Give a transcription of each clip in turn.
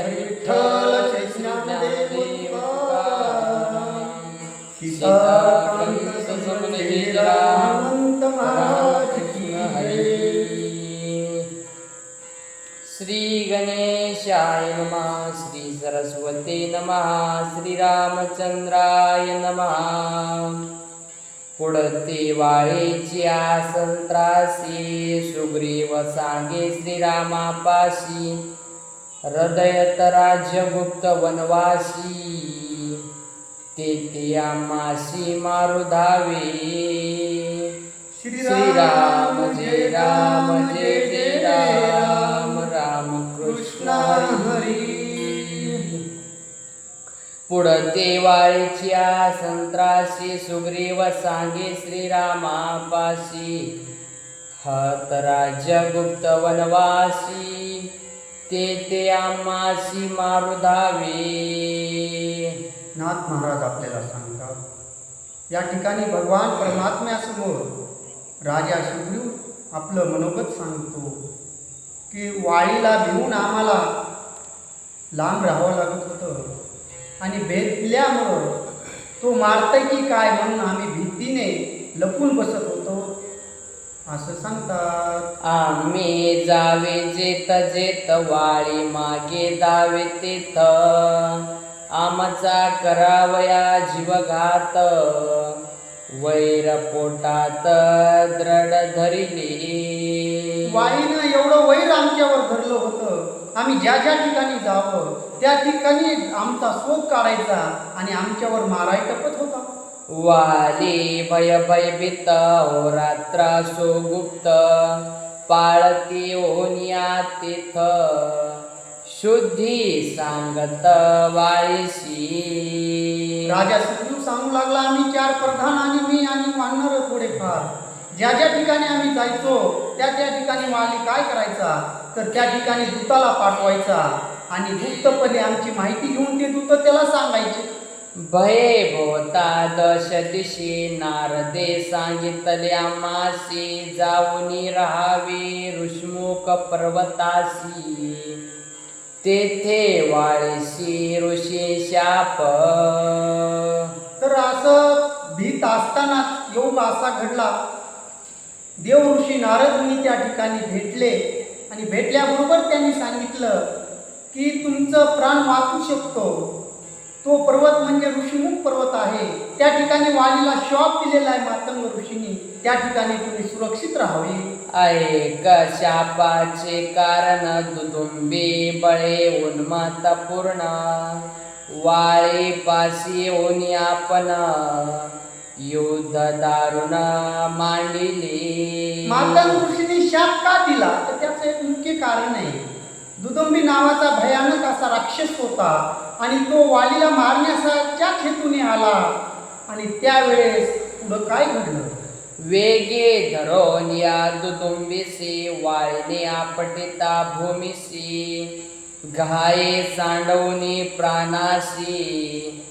विठ्ठल श्री गणेशाय नमः श्री सरस्वती नमः श्रीरामचंद्राय नम नमः। पुढते वाळेची संत्रासी सुग्रीव सांगे श्रीरामापाशी। हृदयत राज्य गुप्त वनवासी ते आम्हाशी मारू धावे श्रीराम जय राम जय जय राम राम कृष्ण हरी। पुढते वाळीच्या संत्राशी सुग्रीव सांगे श्रीरामापाशी हत राज्य गुप्त वनवासी ते ते आम्हाशी मारू धावे नाथ महाराज आपल्याला सांगतात या ठिकाणी भगवान परमात्म्यासमोर राजा सुग्रीव आपलं मनोगत सांगतो की वाळीला भिवून आम्हाला लांब राहावं लागत होतं. आणि भेटल्यामुळं तो मारतय की काय म्हणून आम्ही भीतीने लपून बसत होतो. असं सांगतात. आम्ही जावे जेत जेत वाळी मागे दावे तेथ. आमचा करावया जीवघात. वैर पोटात द्रड धरिले. वाईनं एवढं वैर आमच्यावर धरलं होतं. आम्ही ज्या ज्या ठिकाणी जावं त्या ठिकाणी आमचा शोध काढायचा आणि आमच्यावर माराय टपत होता. वाली भय भयभीत हो रात्र सो गुप्त पाळती ओनिया तिथ. शुद्धी सांगत वाळीशी. राजा सुखदेव सांगू लागला आम्ही चार प्रधान आणि मी आणि वानर थोडेफार. ज्या ज्या ठिकाणी आम्ही जायचो त्या त्या ठिकाणी वाली काय करायचा? तर त्या ठिकाणी दूताला पाठवायचा. आणि गुप्तपणे आमची माहिती घेऊन ते दूत त्याला सांगायचे. भये भोवता दश दिशी नारदे सांगितल्या मासी जाऊनी राहावी ऋषमुख पर्वतासी. तेथे वाळीशी ऋषी शाप. तर असं भीत असतानाच योग असा घडला. देव ऋषी नारद मुनी त्या ठिकाणी भेटले आणि भेटल्याबरोबर त्यांनी सांगितलं की तुमचं प्राण वाचू शकतो. तो पर्वत म्हणजे ऋषीमुख पर्वत आहे. त्या ठिकाणी वालीला शॉप दिलेला आहे मातंग ऋषींनी. त्या ठिकाणी तुम्ही सुरक्षित राहावे. ऐक शापाचे कारण? दुदुंबी बळे उन्मात पूर्ण वाळे पाशी ओनी आपण युद्ध दारुण मांडिले. मातंग ऋषींनी शाप का दिला? तर त्याचं एक मुख्य कारण आहे. दुदुंबी नावाचा भयानक असा राक्षस होता आणि तो वालीला मारण्याच्या हेतूने आला. आणि त्यावेळेस पुढं काय घडलं? वेगे धरून या दुदुंबीसी वाळीने आपटिता भूमिसी घाये सांडवनी प्राणासी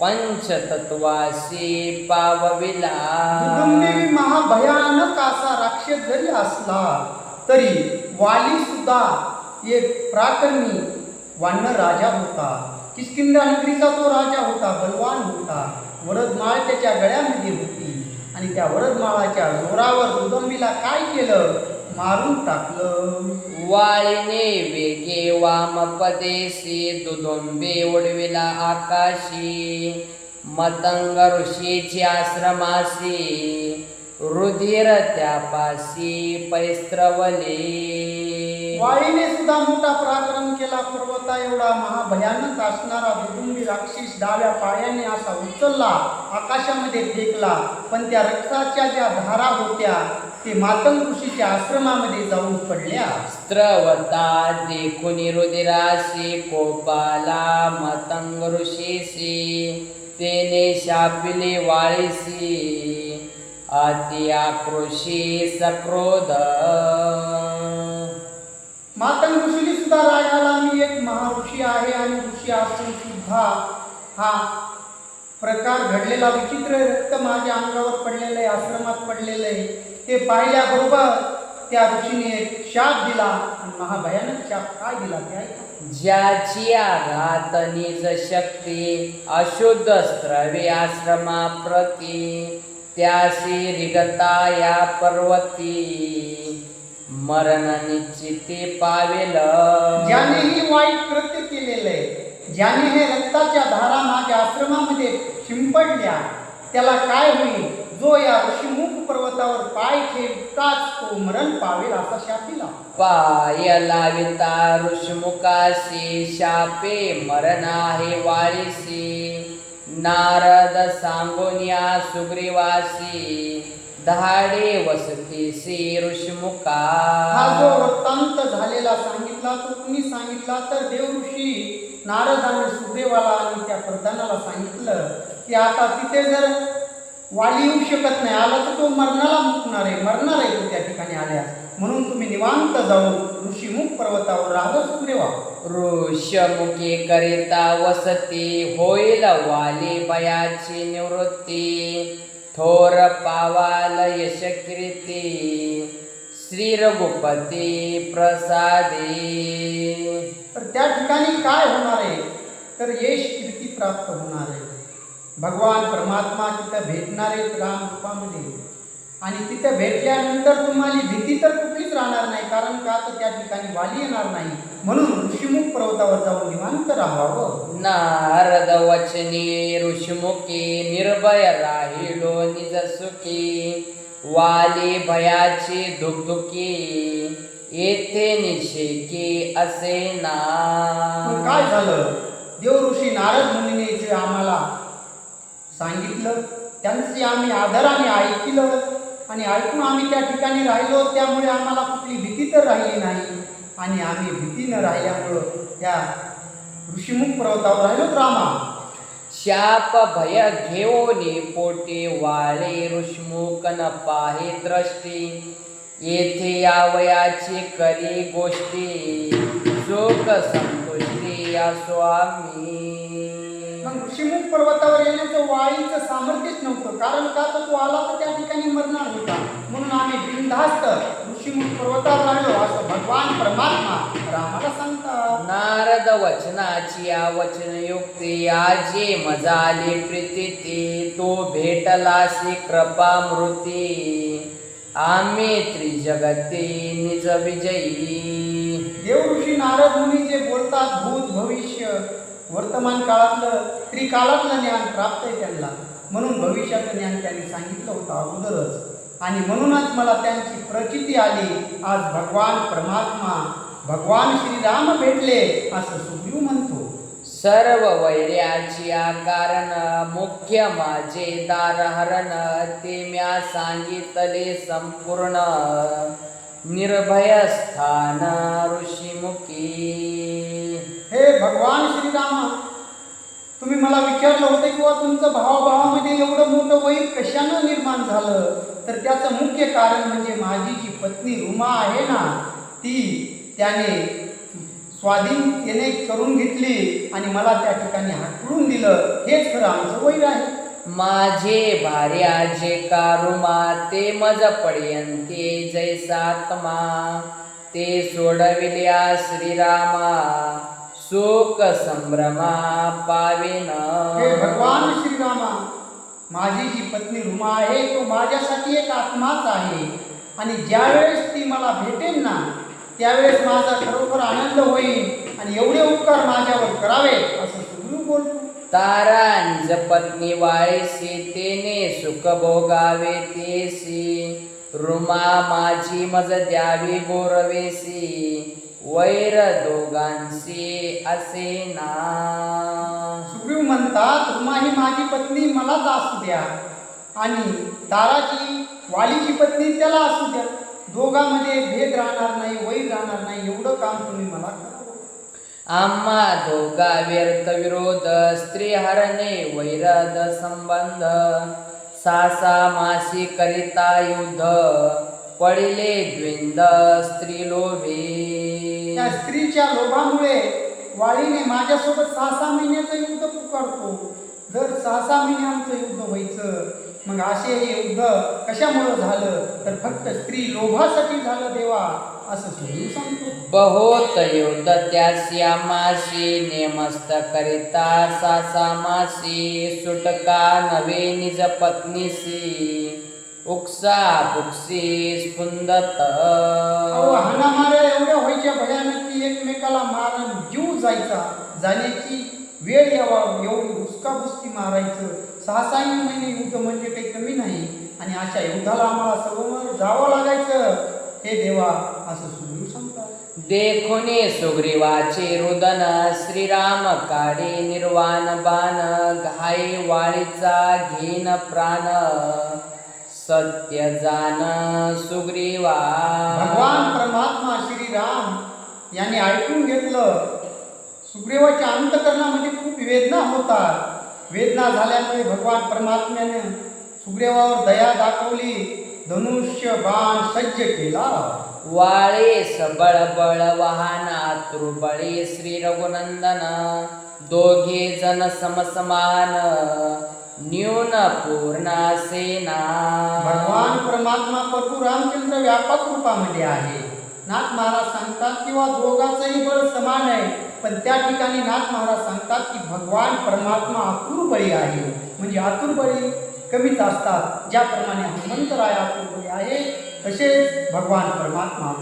पंचतत्वासी पावविला. दुदुंबी महाभयानक असा राक्षस जरी असला तरी वाली सुद्धा एक प्राकर्मी वानर राजा होता. किष्किंधा नगरीचा तो राजा होता बलवान होता. वरदमाळ त्याच्या गळ्यामध्ये होती आणि त्या वरदमाळाच्या जोरावर दुदंबीला काय केलं? मारून टाकलं. वाळीने वेगे वामपदेशी दुदुंबे उडविला आकाशी. मतंग ऋषीची आश्रमासी रुधिर त्यापाशी पैस्त्रवले वाळीने सुद्धा मोठा पराक्रम केला. पर्वता एवढा महाभयानक असणारा दुदुंबी राक्षस डाव्या पायाने असा उचलला आकाशामध्ये फेकला. पण त्या रक्ताच्या ज्या धारा होत्या ते मातंग ऋषीच्या आश्रमामध्ये जाऊन पडल्या. स्त्रवता देखून रुधिराशी कोपाला मतंग ऋषीशी तेने शापिले वाळीसी अति आक्रोशी सक्रोध. मातंग ऋषीने सुद्धा रागाला मी एक महाऋषी आहे आणि ऋषी असून सुद्धा हा प्रकार घडलेला विचित्र रक्त माझ्या अंगावर पडलेलं आहे आश्रमात पडलेलं आहे. ते पाहिल्याबरोबर त्या ऋषीने एक शाप दिला आणि महाभयानक शाप काय दिला ते ऐका. ज्याची आघात निज शक्ती अशुद्ध स्त्रवे आश्रमा प्रती त्याशी रिगता या पर्वती. मरण निश्चिते पावेल. ज्याने ही वाईट कृत्य केलेलं आहे ज्याने हे रक्ताच्या धारा माझ्या आश्रमामध्ये शिंपडल्या त्याला काय होईल? जो या ऋषीमुख पर्वतावर पाय ठेवताच तो मरण पावेल असा शाप दिला पाय लाविता ऋषमुखाशी शापे मरण आहे वाळीसी नारद सांगोनिया सुग्रीवासी धाडे वसतीसी ऋषमुखा हा जो वृत्तांत झालेला सांगितला तो कुणी सांगितला तर देव ऋषी नारद आणि सुदेवाला आणि त्या प्रधानाला सांगितलं की आता तिथे जर वाली येऊ शकत नाही आला तर तो मरणाला मुकणार आहे मरणार आहे तो त्या ठिकाणी आल्यास म्हणून तुम्ही निवांत जाऊन ऋषीमुख पर्वतावर राहा सुदेवा ऋषमुखे करिता वसती होईल वाली बयाची निवृत्ती. थोर पावाल यश श्री रघुपती प्रसादी. तर त्या ठिकाणी काय होणार आहे? तर यश कीर्ती प्राप्त होणार आहे. भगवान परमात्मा तिथं भेटणार आहेत राम रूपामध्ये आणि तिथं भेटल्यानंतर तुम्हाला भीती तर कुठलीच राहणार नाही कारण का तर त्या ठिकाणी वाली येणार नाही. म्हणून ऋषीमुख पर्वतावर जाऊन निवांत राहावं. नारद वचनी ऋषमुखी निर्भय राहिलो निज सुखी. वाली भयाची दुखदुखी येथे निषेकी असे ना. काय झालं? देव ऋषी नारद मुनीने जे आम्हाला सांगितलं त्यांचे आम्ही आदराने ऐकलं. आणि ऐकून आम्ही त्या ठिकाणी राहिलो त्यामुळे आम्हाला कुठली भीती तर राहिली नाही. आणि आम्ही भीती न राहिल्यामुळं त्या ऋषीमुख पर्वतावर राहिलो रामा. शाप भय घेऊनी पोटे वाळे ऋषमुख न पाहे दृष्टी. येथे यावयाची करी गोष्टी. शोक संतुष्टी या आम्ही. ऋषीमुख पर्वतावर येण्याचं वाईचं सामर्थ्यच नव्हतं. कारण का? तर तो आला तर त्या ठिकाणी मरणार होता. म्हणून आम्ही बिनधास्त ऋषीमुख पर्वतावर राहिलो असं भगवान परमात्मा रामाला सांगतात. नारद वचनाची वचन युक्ती आजे मजाली प्रीती ती. तो भेटलासी कृपा मृती आम्ही त्रिजगती निज विजयी. देव ऋषी नारद मुनी जे बोलतात भूत भविष्य वर्तमान काळातलं त्रिकालातलं ज्ञान प्राप्त आहे त्यांना. म्हणून भविष्याचं ज्ञान त्यांनी सांगितलं होतं अगोदरच. आणि म्हणूनच मला त्यांची प्रचिती आली आज भगवान परमात्मा भगवान श्रीराम भेटले असं सुग्रीव म्हणतो. सर्व वैर्याची कारण मुख्य माझे दारहरण ते म्या सांगितले संपूर्ण. निर्भय स्थान ऋषीमुखी. हे भगवान श्रीरामा तुम्ही मला विचारलं होतं किंवा तुमचं भावाभावामध्ये एवढं मोठं वैर कशानं निर्माण झालं? तर त्याचं मुख्य कारण म्हणजे माझी जी पत्नी रुमा आहे ना ती त्याने स्वाधीन करून घेतली आणि मला त्या ठिकाणी हाकलून दिलं. हेच खरं आमचं वैर आहे. माझे भार्याचे कारुमा ते मज पड्यंते जैसात्मा ते सोडविल्या श्रीरामा. शोक संभ्रमा पावेन। हे भगवान श्रीरामा माझी जी पत्नी रुमा आहे तो माझ्यासाठी एक आत्माच आहे. आणि ज्यावेळेस ती मला भेटेल ना त्यावेळेस माझा खरोखर आनंद होईल आणि एवढे उपकार माझ्यावर करावे असं सुग्रीव बोलतो. तारा निज पत्नी वाळीसी तेने सुख भोगावे तेसी. रुमा माझी मज द्यावी गोरवेसी वैर दोघांशी असे ना. सुग्रीव म्हणतात रुमा ही माझी पत्नी मलाच असू द्या. आणि ताराची वालीची पत्नी त्याला असू द्या. दोघांमध्ये भेद राहणार नाही वैर राहणार नाही एवढं काम तुम्ही मला आम्हा दोघा व्यर्थ विरोध स्त्री हरणे वैरद संबंध. सासा मासी करिता युद्ध पडिले द्विंद स्त्री लोभे. त्या स्त्रीच्या लोभामुळे वाळीने माझ्यासोबत सहा सहा महिन्याचं युद्ध पुकारतो. जर सहा सहा महिने आमचं युद्ध व्हायचं मग असे हे युद्ध कशामुळं झालं? तर फक्त स्त्री लोभासाठी झालं देवा असं सांगतो. बहुत युद्ध त्यासी आमाशी नेमस्त करिता सासामाशी सुटका नवे निज पत्नीसी उक्सा पुक्सी स्फुंदत अहो हाणामाऱ्या एवढ्या व्हायच्या भयानक की एकमेकाला मारून जीव जायचा. जाण्याची वेळ यावा एवढी हुसकाबुसकी मारायचं. सहा सहा महिने युद्ध म्हणजे काही कमी नाही. आणि अशा युद्धाला आम्हाला सर्व जावं लागायचं. हे देवा असं सुरू सांगतात. देखुनी सुग्रीवाचे रुदन श्रीराम काढे निर्वाण बाण घाई वाळीचा घेन प्राण. सत्य जान सुग्रीवा। भगवान परमात्मा श्रीराम यांनी ऐकून घेतलं. सुग्रीवाच्या अंतकरणामध्ये खूप वेदना होतात. वेदना झाल्यामुळे भगवान परमात्म्याने सुग्रीवावर दया दाखवली. धनुष्य बाण सज्ज केला. वाळे सबळ बळ वाहना तुर्बळे श्री रघुनंदन. दोघे जन समसमान. न्यून पूर्ण सेना. भगवान परमात्मा प्रभू रामचंद्र व्यापक रूपामध्ये आहे. नाथ महाराज सांगतात किंवा दोघांचंही बळ समान आहे पण त्या ठिकाणी नाथ महाराज सांगतात की भगवान परमात्मा आतुर बळी आहे. म्हणजे आतुर बळी कमीच असतात ज्याप्रमाणे हनुमंतराय आतुर बळी आहे तसेच भगवान परमात्मा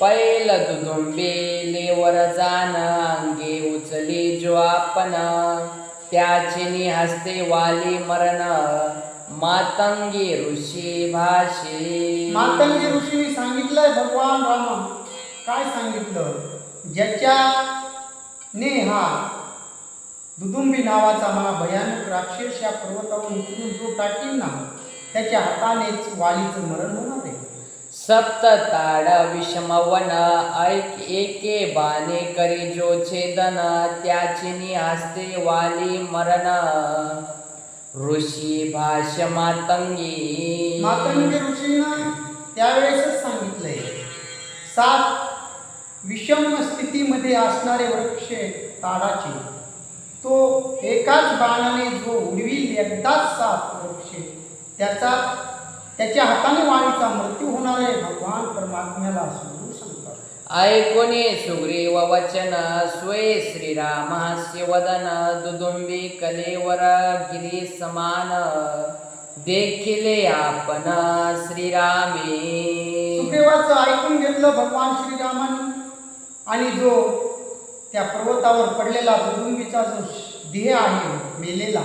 पैल दुदुंबे लेवर जान अंगे उचली जो आपण त्याचिनी हस्ते वाली मरण मातंगी ऋषी भाषे. मातंगी ऋषीने सांगितलंय भगवान रामा. काय सांगितलं? ज्याच्या ने हा दुदुंबी नावाचा मा भयानक राक्षस या पर्वतावर उतरून जो टाकील ना त्याच्या हातानेच वालीचं मरण होणार आहे. सप्त ताडा विषमवन ऐक एके बाणे करी जो छेदन त्याची हस्ते वाली मरण. ऋषी भाष मातंगी मातंगी ऋषीनं त्यावेळेसच सांगितलंय सात विषम स्थितीमध्ये असणारे वृक्ष ताडाचे तो एकाच बाणाने जो उडवी एकदाच सात वृक्ष त्याचा त्याच्या हाताने वाणीचा मृत्यू होणार आहे भगवान परमात्म्याला समजून सांगतात ऐकोने सुग्रीव वचन स्वये श्रीरामास्य वदन दुदुंबी कलेवर गिरी समान. देखिले आपण श्रीरामे. सुग्रीवाचं ऐकून घेतलं भगवान श्रीरामाने. आणि जो त्या पर्वतावर पडलेला दुदुंबीचा जो देह आहे मेलेला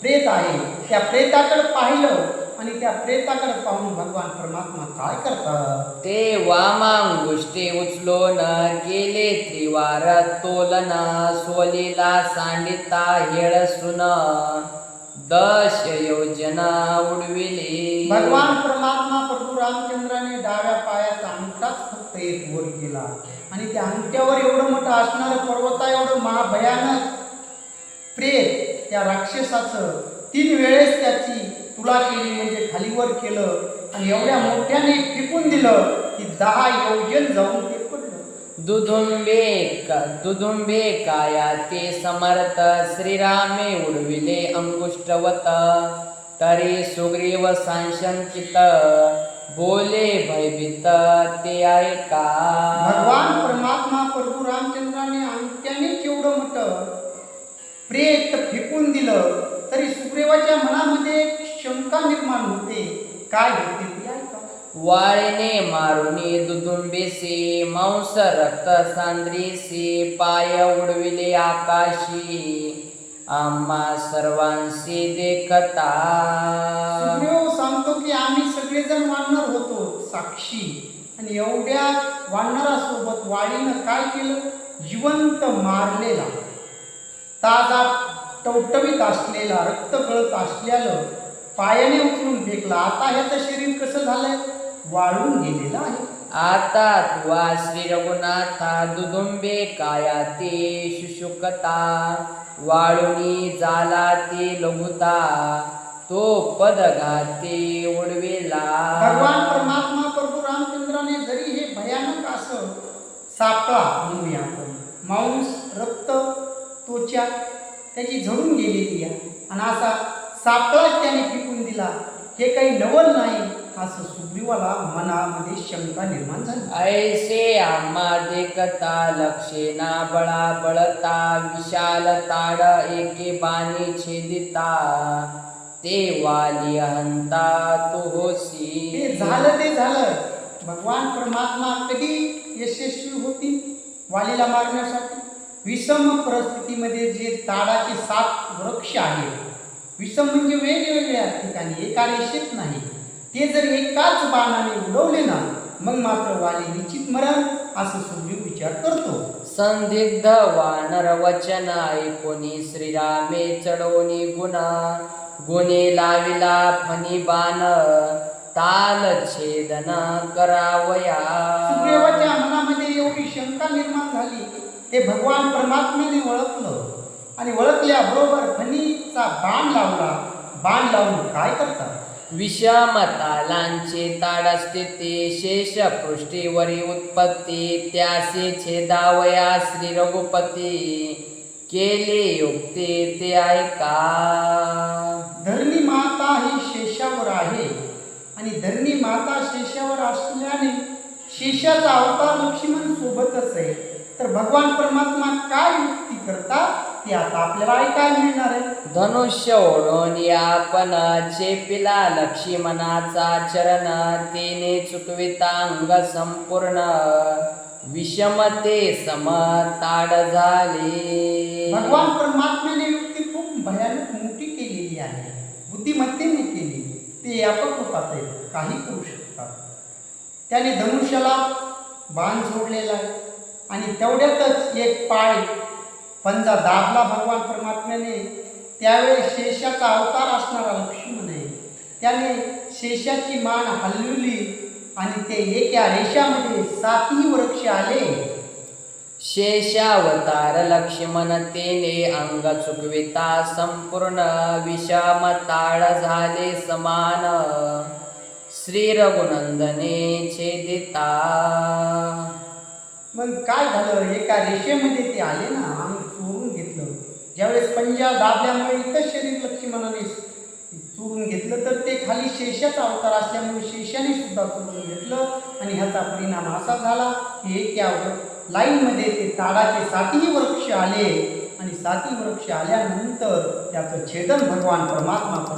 प्रेत आहे त्या प्रेताकडे पाहिलं. आणि त्या प्रेताकडे पाहून भगवान परमात्मा काय करतात? ते वामांगुष्टे उचलोन गेले त्रिवार तोलन सोलीला सांडिता हेळसून दश योजना उडविली. भगवान परमात्मा प्रभू रामचंद्राने डाव्या पायाचा अंगठाच फक्त एक वर केला. आणि त्या अंगठ्यावर एवढं मोठं असणारं पर्वता एवढं महाभयानक प्रेत त्या राक्षसाचं. तीन वेळेस त्याची तुला केली म्हणजे खालीवर केलं. आणि एवढ्या मोठ्याने फेकून दिलं की दहा योजन जाऊन ते पडलं. दुधुंबे क- दुधुंबे काया ते समर्थ. श्रीरामे उडविले अंगुष्टवत. तरी सुग्रीव सांशंकित. बोले भयभीत ते ऐका भगवान परमात्मा प्रभू रामचंद्राने अंगठ्यानेच एवढं मोठं प्रेत फेकून दिलं. तरी सुग्रीवाच्या मनामध्ये शंका निर्माण होते काय होते ते ऐका. वाळीने मारुनी दुदुंबेसी मांस रक्त सांद्रीसी पाय उडविले आकाशी आम्हा सर्वांशी देखता. सुग्रीव सांगतो की आम्ही सगळेजण वानर होतो साक्षी. आणि एवढ्या वानरासोबत वाळीनं काय केलं? जिवंत मारलेला. ताजा टवटवीत असलेला रक्त गळत असलेलं पायाने उचलून फेकला. आता ह्याचं शरीर कसं झालंय? वाळून गेलेलं आहे. आता तुवा श्री रघुनाथा दुदुंबे काया ते शुशुकता. वाळुनी जाला ते लघुता तो पद घाते उडवेला भगवान परमात्मा प्रभू रामचंद्राने जरी हे भयानक असं सापळा म्हणूया आपण. मांस रक्त त्वचा त्याची झडून गेलेली आहे. आणि असा सापळाच त्याने दिला हे काही नवल नाही. असं सुग्रीवाला मनामध्ये शंका निर्माण झाली. ऐसे आम्हा देखता लक्षेना बळा बळता विशाल ताड एके बाणी छेदिता. ते वाली हंता तू ते होसी झालं ते झालं. भगवान परमात्मा कधी यशस्वी होतील? वालीला मारण्यासाठी? विषम परिस्थितीमध्ये जे ताडाचे सात वृक्ष आहेत विषम म्हणजे वेगवेगळ्या ठिकाणी एका रेषेत नाही. ते जर एकाच बाणाने उडवले ना मग मात्र वाली निश्चित मरण असं सुग्रीव विचार करतो. संदिग्ध वानर वचन ऐकोनी श्रीरामे चढवणी गुणा. गुणे लाविला फणी बाण ताल छेदन करावया. सुग्रीवाच्या मनामध्ये एवढी शंका निर्माण झाली ते भगवान परमात्म्याने ओळखलं. आणि ओळखल्याबरोबर फणीचा बाण लावला बाण लावून काय करतात विषम तालांचे ताडस्ते ते शेष पृष्ठीवरी उत्पत्ती त्यासे छेदावया श्री रघुपती. केले युक्ते ते ऐका धरणी माता ही शेषावर आहे आणि धरणी माता शेषावर असल्याने शेषाचा अवतार लक्ष्मण सोबतच आहे. तर भगवान परमात्मा काय युक्ती करतात ते आता आपल्याला ऐकायला मिळणार आहे? धनुष्य ओढून आपण चेपिला लक्ष्मणाचा चरण तिने चुकविता अंग संपूर्ण. विषमते सम ताड झाले. भगवान परमात्म्याने युक्ती खूप भयानक मोठी केलेली आहे. बुद्धिमत्तेने केली ते व्यापक होतात काही करू शकतात. त्याने धनुष्याला बाण सोडलेला आहे. आणि तेवढ्यातच एक पाय पण जा दाबला भगवान परमात्म्याने त्यावेळी शेषाचा अवतार असणारा लक्ष्मण आहे त्याने शेषाची मान हलवली आणि ते एका रेषामध्ये सातही वृक्ष आले. शेषावतार लक्ष्मण तेने अंग चुकविता संपूर्ण विषमताळ झाले समान. श्री रघुनंदने छेदिता. मग काय झालं? एका रेषेमध्ये ते आले ना आम्ही चोरून घेतलं. ज्यावेळेस पंजा दाबल्यामुळे इथं शरीर लक्ष्मणाने चोरून घेतलं तर ते खाली शेषाचा अवतार असल्यामुळे शेषाने सुद्धा चोरून घेतलं आणि ह्याचा परिणाम असा झाला की एक या लाईनमध्ये ते ताडाचे सातही वृक्ष आले आणि साती वृक्ष आल्यानंतर त्याचं छेदन भगवान परमात्मा करून